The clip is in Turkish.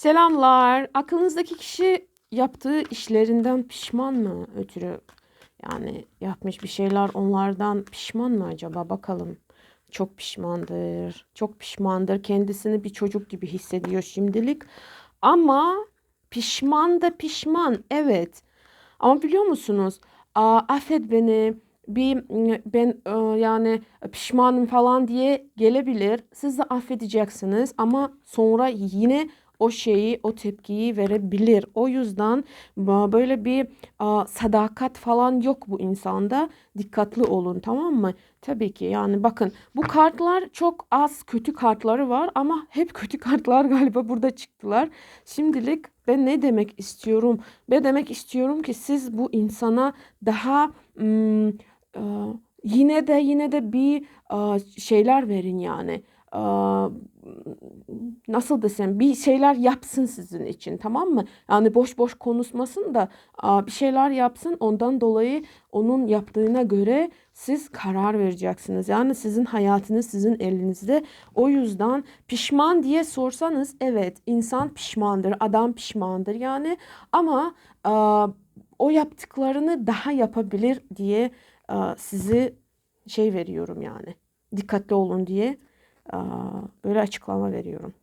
Selamlar. Aklınızdaki kişi yaptığı işlerinden pişman mı ötürü? Yani yapmış bir şeyler onlardan pişman mı acaba? Bakalım. Çok pişmandır. Çok pişmandır. Kendisini bir çocuk gibi hissediyor şimdilik. Ama pişman da pişman. Evet. Ama biliyor musunuz? Aa, affet beni. Bir ben e, yani pişmanım falan diye gelebilir. Siz de affedeceksiniz ama sonra yine o şeyi, o tepkiyi verebilir. O yüzden ba- böyle bir a, sadakat falan yok bu insanda. Dikkatli olun tamam mı? Tabii ki yani bakın bu kartlar çok az kötü kartları var ama hep kötü kartlar galiba burada çıktılar. Şimdilik ben ne demek istiyorum? Ben demek istiyorum ki siz bu insana daha ım, e, yine de yine de bir şeyler verin yani. Nasıl desem bir şeyler yapsın sizin için tamam mı? Yani boş boş konuşmasın da bir şeyler yapsın. Ondan dolayı onun yaptığına göre siz karar vereceksiniz. Yani sizin hayatınız sizin elinizde. O yüzden pişman diye sorsanız evet insan pişmandır, adam pişmandır yani ama o yaptıklarını daha yapabilir diye sizi şey veriyorum yani. Dikkatli olun diye böyle açıklama veriyorum.